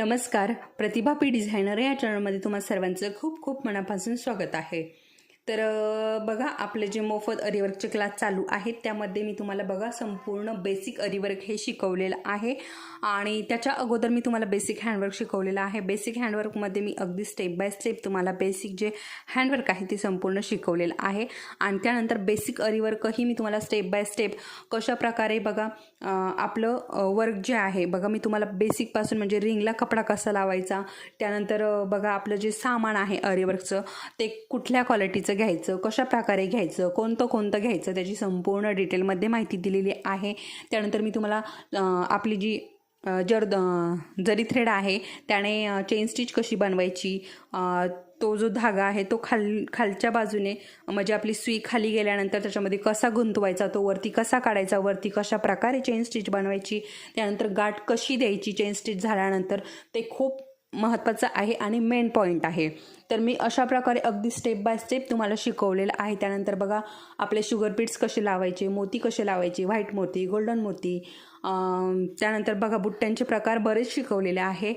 नमस्कार. प्रतिभा P designer या चॅनलमध्ये तुम्हा सर्वांचं खूप खूप मनापासून स्वागत आहे. तर बघा आपले जे मोफत अरिवर्कचे क्लास चालू आहेत त्यामध्ये मी तुम्हाला बघा संपूर्ण बेसिक अरिवर्क हे शिकवलेलं आहे. आणि त्याच्या अगोदर मी तुम्हाला बेसिक हँडवर्क शिकवलेलं आहे. बेसिक हँडवर्कमध्ये मी अगदी स्टेप बाय स्टेप तुम्हाला बेसिक जे हँडवर्क आहे ते संपूर्ण शिकवलेलं आहे. आणि त्यानंतर बेसिक अरिवर्कही मी तुम्हाला स्टेप बाय स्टेप कशा प्रकारे बघा आपलं वर्क जे आहे बघा मी तुम्हाला बेसिकपासून म्हणजे रिंगला कपडा कसा लावायचा त्यानंतर बघा आपलं जे सामान आहे अरिवर्कचं ते कुठल्या क्वालिटीचं घ्यायचं कशा प्रकारे घ्यायचं कोणतं कोणतं घ्यायचं त्याची संपूर्ण डिटेलमध्ये माहिती दिलेली आहे. त्यानंतर मी तुम्हाला आपली जी जर जरी थ्रेड आहे त्याने चेन स्टिच कशी बनवायची तो जो धागा आहे तो खाल खालच्या बाजूने म्हणजे आपली सुई खाली गेल्यानंतर त्याच्यामध्ये कसा गुंतवायचा तो वरती कसा काढायचा वरती कशा प्रकारे चेन स्टिच बनवायची त्यानंतर गाठ कशी द्यायची चेन स्टिच झाल्यानंतर ते खूप महत्त्वाचं आहे आणि मेन पॉईंट आहे. तर मी अशा प्रकारे अगदी स्टेप बाय स्टेप तुम्हाला शिकवलेलं आहे. त्यानंतर बघा आपले शुगर बीट्स कसे लावायचे मोती कसे लावायचे व्हाईट मोती गोल्डन मोती त्यानंतर बघा बुट्ट्यांचे प्रकार बरेच शिकवलेले आहे.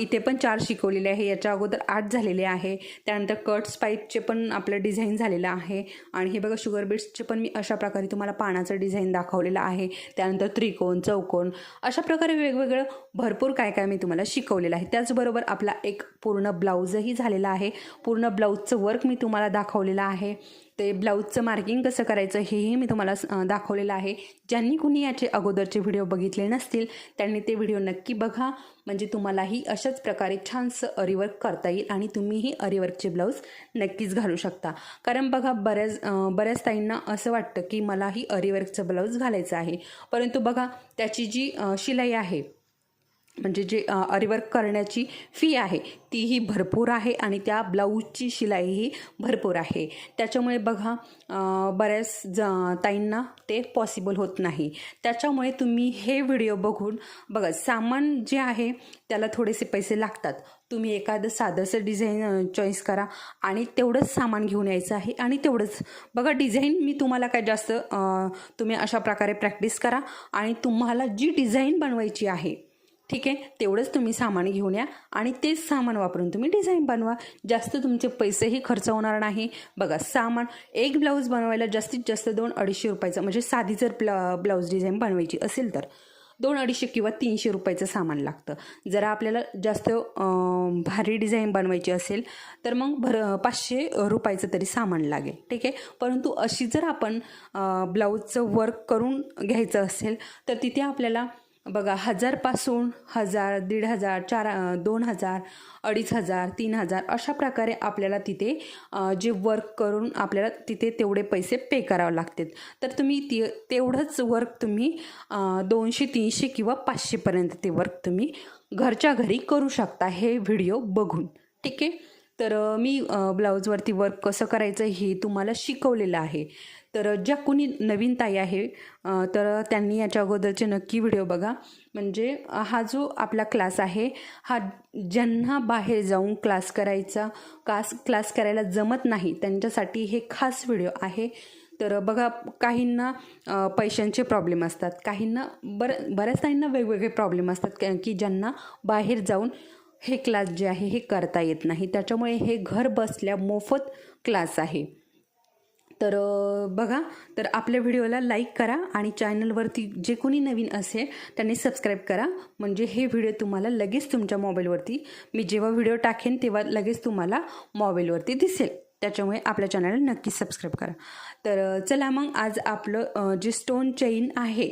इथे पण चार शिकवलेले आहे. याच्या अगोदर आठ झालेले आहे. त्यानंतर कट्स पाईपचे पण आपलं डिझाईन झालेलं आहे. आणि हे बघा शुगर बीट्सचे पण मी अशा प्रकारे तुम्हाला पानाचं डिझाईन दाखवलेलं आहे. त्यानंतर त्रिकोण चौकोन अशा प्रकारे वेगवेगळं भरपूर काय काय मी तुम्हाला शिकवलेलं आहे. त्याचबरोबर आपला एक पूर्ण ब्लाऊजही झालेला आहे. पूर्ण ब्लाऊजचं वर्क मी तुम्हाला दाखवलेलं आहे. ते ब्लाऊजचं मार्किंग कसं करायचं हेही मी तुम्हाला दाखवलेलं आहे. ज्यांनी कुणी याचे अगोदरचे व्हिडिओ बघितले नसतील त्यांनी ते व्हिडिओ नक्की बघा. म्हणजे तुम्हालाही अशाच प्रकारे छानसं अरिवर्क करता येईल आणि तुम्हीही अरिवर्कचे ब्लाऊज नक्कीच घालू शकता. कारण बघा बऱ्याच बऱ्याच ताईंना असं वाटतं की मलाही अरिवर्कचं ब्लाऊज घालायचं आहे. परंतु बघा त्याची जी शिलाई आहे म्हणजे जे अरिवर्क करण्याची फी आहे तीही भरपूर आहे आणि त्या ब्लाऊजची शिलाईही भरपूर आहे. त्याच्यामुळे बघा बऱ्याच ज ताईंना ते पॉसिबल होत नाही. त्याच्यामुळे तुम्ही हे व्हिडिओ बघून बघा सामान जे आहे त्याला थोडेसे पैसे लागतात. तुम्ही एखादं साधंसं डिझाईन चॉईस करा आणि तेवढंच सामान घेऊन यायचं आहे आणि तेवढंच. बघा डिझाईन मी तुम्हाला काय जास्त तुम्ही अशा प्रकारे प्रॅक्टिस करा आणि तुम्हाला जी डिझाईन बनवायची आहे ठीक आहे? तेवढंच तुम्ही सामान घेऊन या आणि तेच सामान वापरून तुम्ही डिझाईन बनवा. जास्त तुमचे पैसेही खर्च होणार नाही. बघा सामान एक ब्लाऊज बनवायला जास्तीत जास्त दोन अडीचशे रुपयाचं म्हणजे साधी जर ब्ला ब्लाऊज डिझाईन बनवायची असेल तर दोन अडीचशे किंवा तीनशे रुपयाचं सामान लागतं. जरा आपल्याला जास्त भारी डिझाईन बनवायची असेल तर मग भर पाचशे रुपयाचं तरी सामान लागेल. ठीक आहे? परंतु अशी जर आपण ब्लाऊजचं वर्क करून घ्यायचं असेल तर तिथे आपल्याला बघा हजारपासून हजार दीड हजार चार दोन हजार अडीच हजार तीन हजार अशा प्रकारे आपल्याला तिथे जे वर्क करून आपल्याला तिथे तेवढे पैसे पे करावे लागतात. तर तुम्ही ती तेवढंच वर्क तुम्ही दोनशे तीनशे किंवा पाचशेपर्यंत ते वर्क तुम्ही घरच्या घरी करू शकता हे व्हिडिओ बघून. ठीक आहे? तर मी ब्लाऊजवरती वर्क कसं करायचं हे तुम्हाला शिकवलेलं आहे. तर ज्या कोणी नवीन ताई आहे तर त्यांनी याच्या अगोदरचे नक्की व्हिडिओ बघा. म्हणजे हा जो आपला क्लास आहे हा ज्यांना बाहेर जाऊन क्लास करायचा क्लास क्लास करायला जमत नाही त्यांच्यासाठी हे खास व्हिडिओ आहे. तर बघा काहींना पैशांचे प्रॉब्लेम असतात काहींना बरं बऱ्याच ताईंना वेगवेगळे प्रॉब्लेम असतात की ज्यांना बाहेर जाऊन हे क्लास जे आहे हे करता येत नाही. त्याच्यामुळे हे घर बसल्या मोफत क्लास आहे. तर बघा तर आपल्या व्हिडिओला लाईक करा आणि चॅनलवरती जे कोणी नवीन असेल त्यांनी सबस्क्राईब करा. म्हणजे हे व्हिडिओ तुम्हाला लगेच तुमच्या मोबाईलवरती मी जेव्हा व्हिडिओ टाकेन तेव्हा लगेच तुम्हाला मोबाईलवरती दिसेल. त्याच्यामुळे आपल्या चॅनलला नक्की सबस्क्राईब करा. तर चला मग आज आपलं जे स्टोन चेन आहे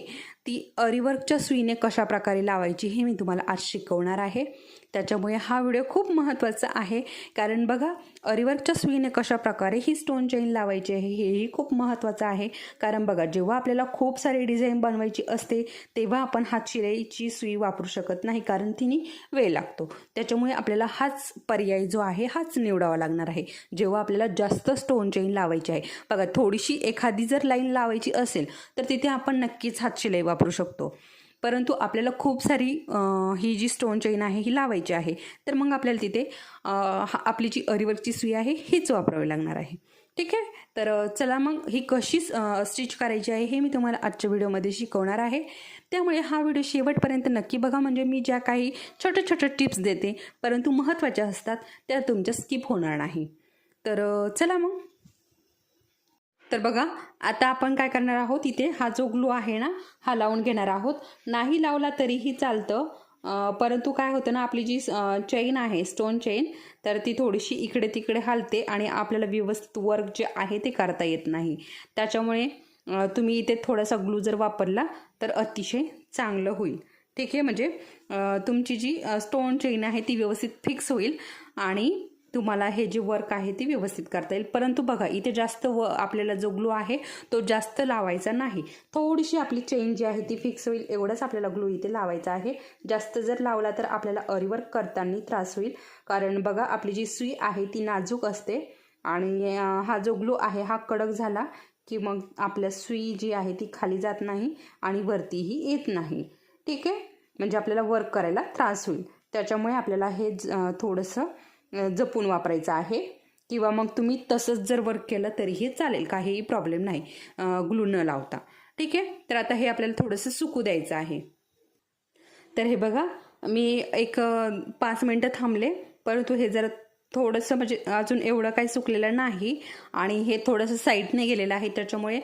ती अरिवर्कच्या सुईने कशा प्रकारे लावायची हे मी तुम्हाला आज शिकवणार आहे. त्याच्यामुळे हा व्हिडिओ खूप महत्त्वाचा आहे. कारण बघा अरिवर्कच्या सुईने कशा प्रकारे ही स्टोन चेन लावायची आहे हेही खूप महत्त्वाचं आहे. कारण बघा जेव्हा आपल्याला खूप सारी डिझाईन बनवायची असते तेव्हा आपण हात शिलाईची सुई वापरू शकत नाही कारण तिने वेळ लागतो. त्याच्यामुळे आपल्याला हाच पर्याय जो आहे हाच निवडावा लागणार आहे. जेव्हा आपल्याला जास्त स्टोन चेन लावायची आहे. बघा थोडीशी एखादी जर लाईन लावायची असेल तर तिथे आपण नक्कीच हात शिलाई वापरू शकतो. परंतु आपल्याला खूप सारी ही जी स्टोन चेन आहे ही लावायची आहे. तर मग आपल्याला तिथे हा- आपली जी अरिवर्कची सुई आहे हीच वापरावी लागणार आहे. ठीक आहे? तर चला मग ही कशी स्टिच करायची आहे हे मी तुम्हाला आजच्या व्हिडिओमध्ये शिकवणार आहे. त्यामुळे हा व्हिडिओ शेवटपर्यंत नक्की बघा. म्हणजे मी ज्या काही छोट्या छोट्या टिप्स देते परंतु महत्त्वाच्या असतात त्या तुमच्या स्किप होणार नाही. तर चला मग. तर बघा आता आपण काय करणार आहोत इथे हा जो ग्लू आहे ना हा लावून घेणार आहोत. नाही लावला तरीही चालतं. परंतु काय होतं ना आपली जी चेन आहे स्टोन चेन तर ती थोडीशी इकडे तिकडे हालते आणि आपल्याला व्यवस्थित वर्क जे आहे ते करता येत नाही. त्याच्यामुळे तुम्ही इथे थोडासा ग्लू जर वापरला तर अतिशय चांगलं होईल. ठीक आहे म्हणजे तुमची जी स्टोन चेन आहे ती व्यवस्थित फिक्स होईल आणि तुम्हाला हे जे वर्क आहे ते व्यवस्थित करता येईल. परंतु बघा इथे जास्त व आपल्याला जो ग्लू आहे तो जास्त लावायचा नाही. थोडीशी आपली चेन जी आहे ती फिक्स होईल एवढंच आपल्याला ग्लू इथे लावायचा आहे. जास्त जर लावला तर आपल्याला अरीवर्क करताना त्रास होईल. कारण बघा आपली जी सुई आहे ती नाजूक असते. आणि हा जो ग्लू आहे हा कडक झाला की मग आपल्या सुई जी आहे ती खाली जात नाही आणि वरतीही येत नाही. ठीक आहे? म्हणजे आपल्याला वर्क करायला त्रास होईल. त्याच्यामुळे आपल्याला हे ज- थोडंसं जपून वापरायचं आहे. किंवा मग तुम्ही तसंच जर वर्क केलं तरीही चालेल काहीही प्रॉब्लेम नाही. ग्लू न लावता. ठीक आहे? तर आता हे आपल्याला थोडंसं सुकू द्यायचं आहे. तर हे बघा मी एक पाच मिनटं थांबले. परंतु हे जरा थोडंसं म्हणजे अजून एवढं काही सुकलेलं नाही. आणि हे थोडंसं साईडने गेलेलं आहे. त्याच्यामुळे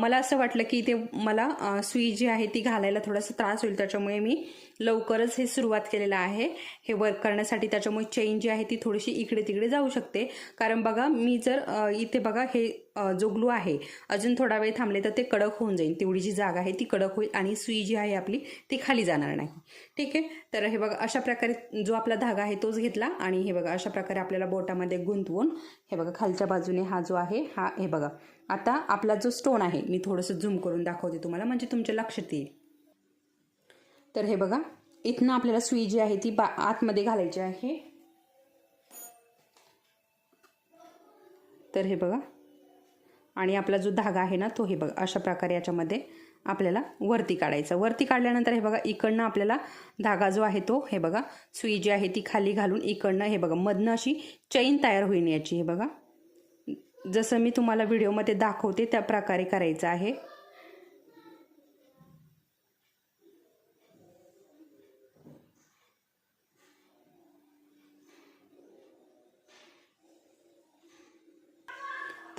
मला असं वाटलं की ते मला सुई जी आहे ती घालायला थोडासा त्रास होईल. त्याच्यामुळे मी लवकरच हे सुरुवात केलेलं आहे. हे वर्क करण्यासाठी त्याच्यामुळे चेन जी आहे ती थोडीशी इकडे तिकडे जाऊ शकते. कारण बघा मी जर इथे बघा हे जो ग्लू आहे अजून थोडा वेळ थांबले तर ते कडक होऊन जाईल. तेवढी जी जागा आहे ती कडक होईल आणि सुई जी आहे आपली ती खाली जाणार नाही. ठीक आहे? तर हे बघा अशा प्रकारे जो आपला धागा आहे तोच घेतला आणि हे बघा अशा प्रकारे आपल्याला बोटामध्ये गुंतवून हे बघा खालच्या बाजूने हा जो आहे हा हे बघा. आता आपला जो स्टोन आहे मी थोडंसं झूम करून दाखवते तुम्हाला म्हणजे तुमच्या लक्षात येईल. तर हे बघा इथनं आपल्याला सुई जी आहे ती बा आतमध्ये घालायची आहे. तर हे बघा आणि आपला जो धागा आहे ना तो हे बघा अशा प्रकारे याच्यामध्ये आपल्याला वरती काढायचा. वरती काढल्यानंतर हे बघा इकडनं आपल्याला धागा जो आहे तो हे बघा सुई जी आहे ती खाली घालून इकडनं हे बघा मधनं अशी चैन तयार होईल याची हे बघा. जसं मी तुम्हाला व्हिडिओमध्ये दाखवते त्या प्रकारे करायचं आहे.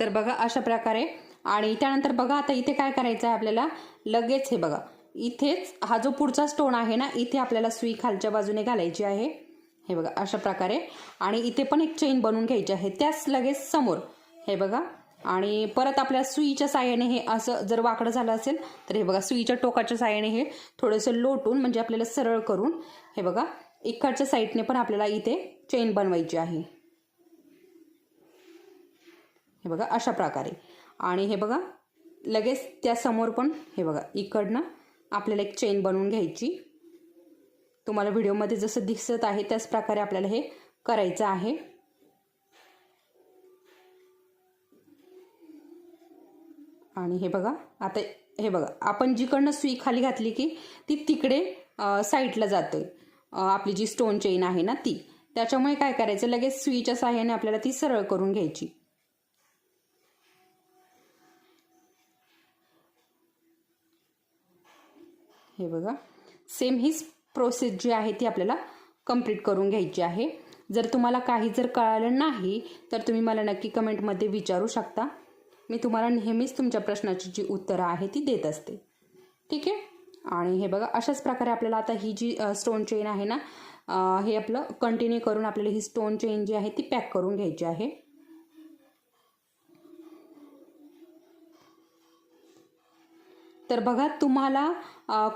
तर बघा अशा प्रकारे. आणि त्यानंतर बघा आता इथे काय करायचं आहे आपल्याला? लगेच हे बघा. इथेच हा जो पुढचा स्टोन आहे ना इथे आपल्याला सुई खालच्या बाजूने घालायची आहे. हे बघा अशा प्रकारे. आणि इथे पण एक चेन बनवून घ्यायची आहे. त्याच लगेच समोर. हे बघा. आणि परत आपल्या सुईच्या साह्याने हे असं जर वाकडं झालं असेल तर हे बघा सुईच्या टोकाच्या साह्याने हे थोडंसं लोटून म्हणजे आपल्याला सरळ करून हे बघा इकडच्या साईडने पण आपल्याला इथे चेन बनवायची आहे. हे बघा अशा प्रकारे. आणि हे बघा लगेच त्यासमोर पण हे बघा इकडनं आपल्याला एक चेन बनवून घ्यायची. तुम्हाला व्हिडिओमध्ये जसं दिसत आहे त्याच प्रकारे आपल्याला हे करायचं आहे. आणि हे बघा आता हे बघा आपण जिकडनं सुई खाली घातली की ती तिकडे साईडला जाते. आपली जी स्टोन चेन आहे ना ती. त्याच्यामुळे काय करायचं लगेच सुईच्या साह्याने आपल्याला ती सरळ करून घ्यायची. हे बघा. सेम हीच प्रोसेस जी आहे ती आपल्याला कंप्लीट करून घ्यायची आहे. जर तुम्हाला काही जर कळालं नाही तर तुम्ही मला नक्की कमेंटमध्ये विचारू शकता. मी तुम्हाला नेहमीच तुमच्या प्रश्नाची जी उत्तरं आहे ती देत असते. ठीक आहे? आणि हे बघा अशाच प्रकारे आपल्याला आता ही जी स्टोन चेन आहे ना हे आपलं कंटिन्यू करून आपल्याला ही स्टोन चेन जी आहे ती पॅक करून घ्यायची आहे. तर बघा तुम्हाला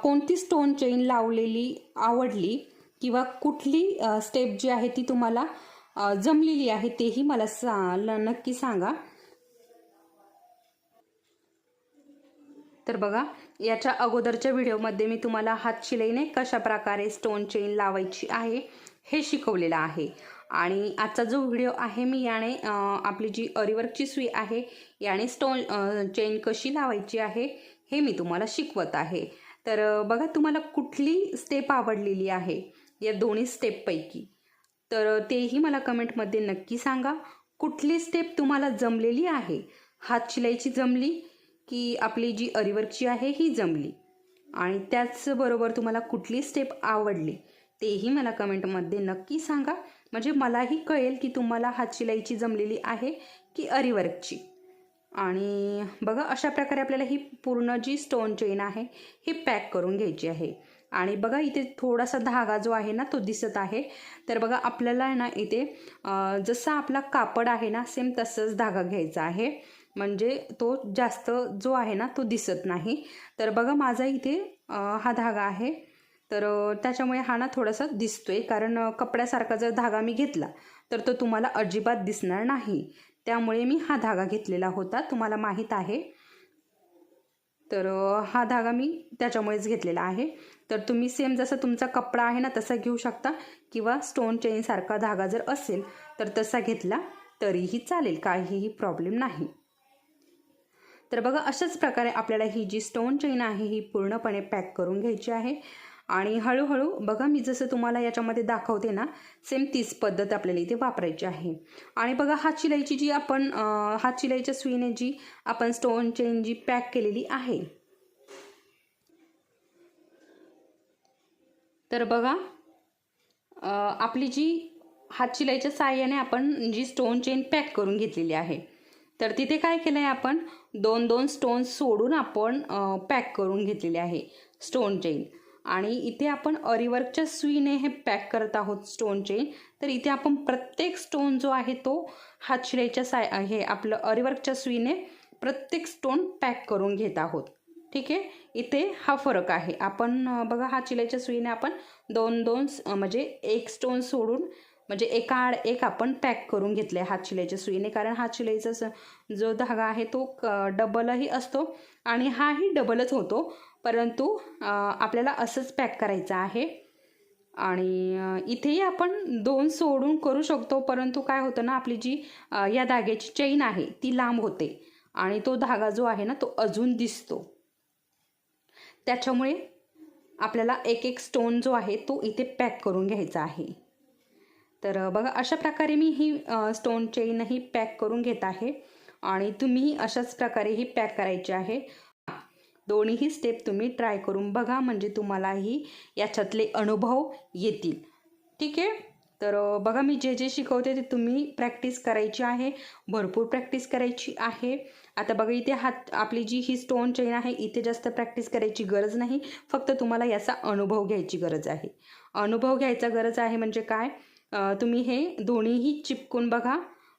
कोणती स्टोन चेन लावलेली आवडली किंवा कुठली स्टेप जी आहे ती तुम्हाला जमलेली आहे तेही मला सा ल- नक्की सांगा. तर बघा याच्या अगोदरच्या व्हिडिओमध्ये मी तुम्हाला हात शिलाईने कशा प्रकारे स्टोन चेन लावायची आहे हे शिकवलेलं आहे. आणि आजचा जो व्हिडिओ आहे मी याने आपली जी अरिवर्कची सुई आहे याने स्टोन चेन कशी लावायची आहे हे मी तुम्हाला शिकवत आहे. तर बघा तुम्हाला कुठली स्टेप आवडलेली आहे? या दोन्ही स्टेपपैकी तर तेही मला कमेंटमध्ये नक्की सांगा. कुठली स्टेप तुम्हाला जमलेली आहे? हात शिलाईची जमली की आपली जी अरिवर्कची आहे ही जमली? आणि त्याचबरोबर तुम्हाला कुठली स्टेप आवडली? तेही मला कमेंटमध्ये नक्की सांगा. म्हणजे मलाही कळेल की तुम्हाला हात शिलाईची जमलेली आहे की अरिवर्कची आणि बघा अशा प्रकारे आपल्याला ही पूर्ण जी स्टोन चेन आहे ही पॅक करून घ्यायची आहे. आणि बघा इथे थोडासा धागा जो आहे ना तो दिसत आहे. तर बघा आपल्याला आहे ना इथे जसा आपला कापड आहे ना सेम तसंच धागा घ्यायचा आहे. म्हणजे तो जास्त जो आहे ना तो दिसत नाही. तर बघा माझा इथे हा धागा आहे. तर त्याच्यामुळे हा ना थोडासा दिसतोय. कारण कपड्यासारखा जर धागा मी घेतला तर तो तुम्हाला अजिबात दिसणार नाही. त्यामुळे मी हा धागा घेतलेला होता. तुम्हाला माहीत आहे. तर हा धागा मी त्याच्यामुळेच घेतलेला आहे. तर तुम्ही सेम जसं तुमचा कपडा आहे ना तसा घेऊ शकता. किंवा स्टोन चेनसारखा धागा जर असेल तर तसा घेतला तरीही चालेल. काहीही प्रॉब्लेम नाही. तर बघा अशाच प्रकारे आपल्याला ही जी स्टोन चेन आहे ही पूर्णपणे पॅक करून घ्यायची आहे. आणि हळूहळू बघा मी जसं तुम्हाला याच्यामध्ये दाखवते ना सेम तीच पद्धत आपल्याला इथे वापरायची आहे. आणि बघा हात शिलाईची जी आपण हात शिलाईच्या सुईने जी आपण स्टोन चेन जी पॅक केलेली आहे. तर बघा आपली जी हात शिलाईच्या साह्याने आपण जी स्टोन चेन पॅक करून घेतलेली आहे तर तिथे काय केलं आहे आपण दोन दोन स्टोन सोडून आपण पॅक करून घेतलेले आहे स्टोन चेन आणि इथे आपण अरिवर्कच्या सुईने हे पॅक करत आहोत स्टोनचे तर इथे आपण प्रत्येक स्टोन जो आहे तो हात साय हे आपलं अरिवर्कच्या सुईने प्रत्येक स्टोन पॅक करून घेत आहोत. ठीक आहे? इथे हा फरक आहे. आपण बघा हात सुईने आपण दोन दोन म्हणजे एक स्टोन सोडून म्हणजे एका आड एक आपण पॅक करून घेतलं आहे हात शिलाईच्या सुईने. कारण हात शिलाईचा स- जो धागा आहे तो क- डबलही असतो आणि हाही डबलच होतो. परंतु आपल्याला असंच पॅक करायचं आहे. आणि इथेही आपण दोन सोडून करू शकतो परंतु काय होतं ना आपली जी या धाग्याची चेन आहे ती लांब होते. आणि तो धागा जो आहे ना तो अजून दिसतो. त्याच्यामुळे आपल्याला एक एक स्टोन जो आहे तो इथे पॅक करून घ्यायचा आहे. तर बघा अशा प्रकारे मी ही स्टोन स्टोन चेनही पॅक करून घेत आहे. आणि तुम्ही अशाच प्रकारे ही पॅक करायची आहे. दोन्हीही स्टेप तुम्ही ट्राय करून बघा म्हणजे तुम्हालाही याच्यातले अनुभव येतील. ठीक आहे? तर बघा मी जे जे शिकवते ते तुम्ही प्रॅक्टिस करायची आहे भरपूर प्रॅक्टिस करायची आहे. आता बघा इथे हात आपली जी ही स्टोन चेन आहे इथे जास्त प्रॅक्टिस करायची गरज नाही फक्त तुम्हाला याचा अनुभव घ्यायची गरज आहे. अनुभव घ्यायचा गरज आहे म्हणजे काय? तुम्ही हे दोन्हीही चिपकून बघा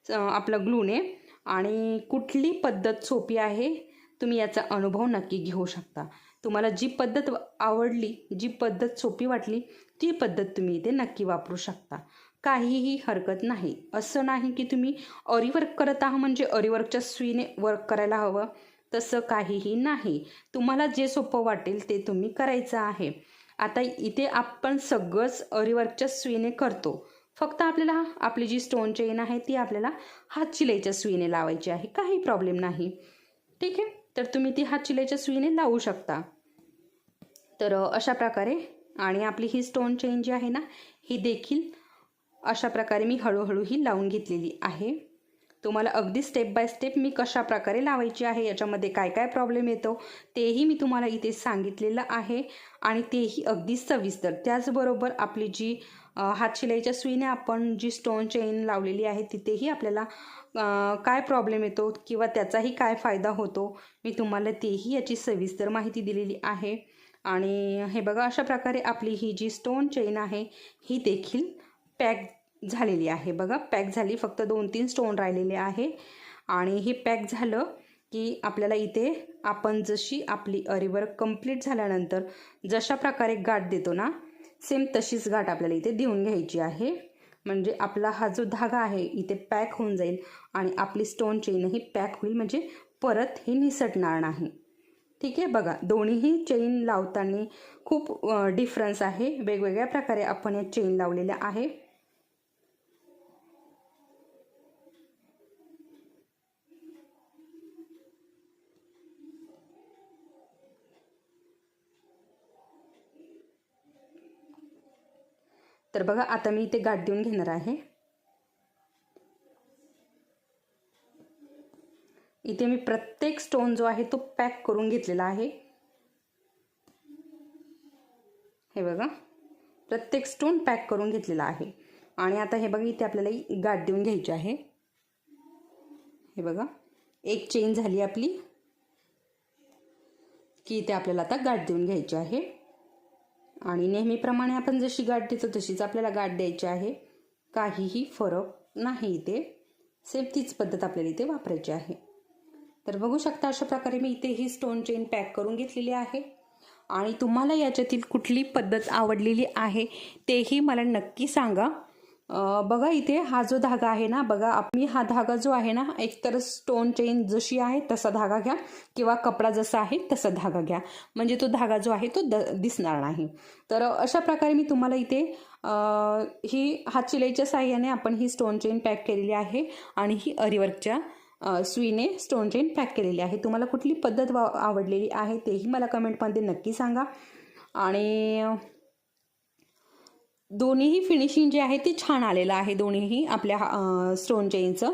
आपलं ग्लूने आणि कुठली पद्धत सोपी आहे? तुम्ही याचा अनुभव नक्की घेऊ शकता. तुम्हाला जी पद्धत आवडली जी पद्धत सोपी वाटली ती पद्धत तुम्ही इथे नक्की वापरू शकता. काहीही हरकत नाही. असं नाही की तुम्ही अरीवर्क करत आहात म्हणजे अरीवर्कच्या सुईने वर्क करायला हवं. तसं काहीही नाही. तुम्हाला जे सोपं वाटेल ते तुम्ही करायचं आहे. आता इथे आपण सगळंच अरीवर्कच्या सुईने करतो. फक्त आपल्याला आपली जी स्टोन चेन आहे ती आपल्याला हात शिलाईच्या सुईने लावायची आहे. काही प्रॉब्लेम नाही. ठीक आहे? तर तुम्ही ती हात शिलाईच्या सुईने लावू शकता. तर अशा प्रकारे आणि आपली ही स्टोन चेन जी आहे ना ही देखील अशा प्रकारे मी हळूहळू ही लावून घेतलेली आहे. तुम्हाला अगदी स्टेप बाय स्टेप मी कशा प्रकारे लावायची आहे याच्यामध्ये काय काय प्रॉब्लेम येतो तेही मी तुम्हाला इथे सांगितलेलं आहे आणि तेही अगदी सविस्तर. त्याचबरोबर आपली जी हातशिलाईच्या हात शिलाईच्या सुईने आपण जी स्टोन चेन लावलेली आहे तिथेही आपल्याला काय प्रॉब्लेम येतो किंवा त्याचाही काय फायदा होतो मी तुम्हाला तेही याची सविस्तर माहिती दिलेली आहे. आणि हे बघा अशा प्रकारे आपली ही जी स्टोन चेन आहे ही देखील पॅक झालेली आहे. बघा पॅक झाली फक्त दोन तीन स्टोन राहिलेले आहे. आणि हे पॅक झालं की आपल्याला इथे आपण जशी आपली अरिवर्क कंप्लीट झाल्यानंतर जशा प्रकारे गाठ देतो ना सेम तशीच गाठ आपल्याला इथे देऊन घ्यायची आहे. म्हणजे आपला हा जो धागा आहे इथे पॅक होऊन जाईल आणि आपली स्टोन चेनही पॅक होईल म्हणजे परत हे निसटणार नाही. ठीक आहे बघा दोन्हीही चेन लावताना खूप डिफरन्स आहे. वेगवेगळ्या प्रकारे आपण या चेन लावलेल्या आहे. तर बघा आता मी इथे गाठ देऊन घेणार आहे. इथे मी प्रत्येक स्टोन जो आहे तो पॅक करून घेतलेला आहे. हे बघा प्रत्येक स्टोन पॅक करून घेतलेला आहे. आणि आता हे बघा इथे आपल्याला गाठ देऊन घ्यायची आहे. हे बघा एक चेन झाली आपली की इथे आपल्याला आता गाठ देऊन घ्यायची आहे. आणि नेहमीप्रमाणे आपण जशी गाठ देतो तशीच आपल्याला गाठ द्यायची आहे. काहीही फरक नाही इथे. सेम तीच पद्धत आपल्याला इथे वापरायची आहे. तर बघू शकता अशा प्रकारे मी इथे ही स्टोन चेन पॅक करून घेतलेली आहे. आणि तुम्हाला याच्यातील कुठली पद्धत आवडलेली आहे तेही मला नक्की सांगा. बघा इथे हा जो धागा आहे ना बघा मी हा धागा जो आहे ना एकतर स्टोन चेन जशी आहे तसा धागा घ्या. किंवा कपडा जसा आहे तसा धागा घ्या. म्हणजे तो धागा जो आहे तो द दिसणार नाही. तर अशा प्रकारे मी तुम्हाला इथे ही हात चिलाईच्या साह्याने आपण ही स्टोन चेन पॅक केलेली आहे. आणि ही अरिवर्कच्या सुईने स्टोन चेन पॅक केलेली आहे. तुम्हाला कुठली पद्धत वा आवडलेली आहे तेही मला कमेंटमध्ये नक्की सांगा. आणि दोन्हीही फिनिशिंग जे आहे ते छान आलेलं आहे दोन्हीही आपल्या स्टोन चेनचं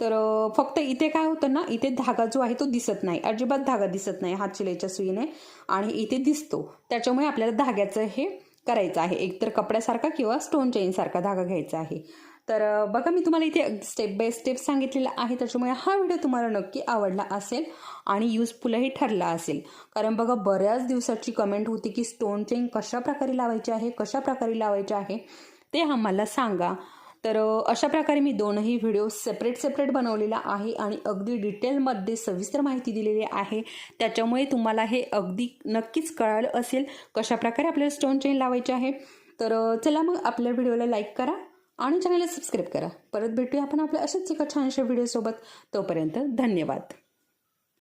तर फक्त इथे काय होतं ना इथे धागा जो आहे तो दिसत नाही. अजिबात धागा दिसत नाही हात शिलाईच्या सुईने आणि इथे दिसतो. त्याच्यामुळे आपल्याला धाग्याचं हे करायचं आहे. एकतर कपड्यासारखा किंवा स्टोन चेनसारखा धागा घ्यायचा आहे. तर बघा मी तुम्हाला इथे स्टेप बाय स्टेप सांगितलेलं आहे. त्याच्यामुळे हा व्हिडिओ तुम्हाला नक्की आवडला असेल आणि यूजफुलही ठरला असेल. कारण बघा बऱ्याच दिवसाची कमेंट होती की स्टोन चेन कशा प्रकारे लावायची आहे कशा प्रकारे लावायचे आहे ते आम्हाला सांगा. तर अशा प्रकारे मी दोनही व्हिडिओ सेपरेट सेपरेट बनवलेला आहे आणि अगदी डिटेलमध्ये सविस्तर माहिती दिलेली आहे. त्याच्यामुळे तुम्हाला हे अगदी नक्कीच कळालं असेल कशा प्रकारे आपल्याला स्टोन चेन लावायचे आहे. तर चला मग आपल्या व्हिडिओला लाईक करा. आणि चॅनलला सबस्क्राईब करा. परत भेटूया आपण आपल्या अशाच एका छानशा व्हिडिओसोबत तोपर्यंत धन्यवाद.